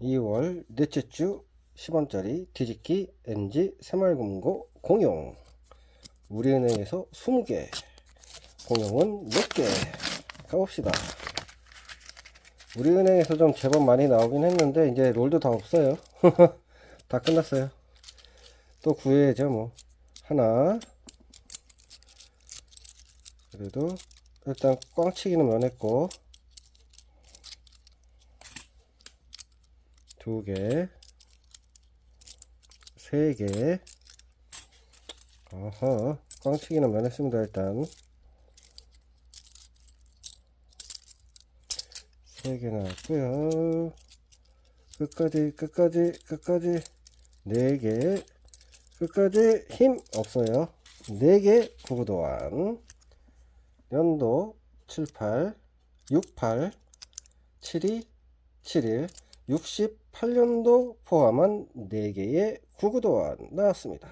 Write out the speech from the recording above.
2월 넷째 주 10원짜리 뒤집기 NG 새말금고 공용. 우리은행에서 20개 공용은 4개? 가봅시다. 우리은행에서 좀 제법 많이 나오긴 했는데 이제 롤도 다 없어요. 다 끝났어요. 또 구해야죠 뭐. 하나. 그래도 일단 꽝치기는 면했고 두 개, 세 개. 어허, 꽝치기는 면했습니다, 일단. 세 개 나왔고요 끝까지, 끝까지, 끝까지. 네 개. 끝까지 힘 없어요. 네 개, 구구도안. 연도 78, 68, 72, 71, 68년도 포함한 4개의 구구도안 나왔습니다.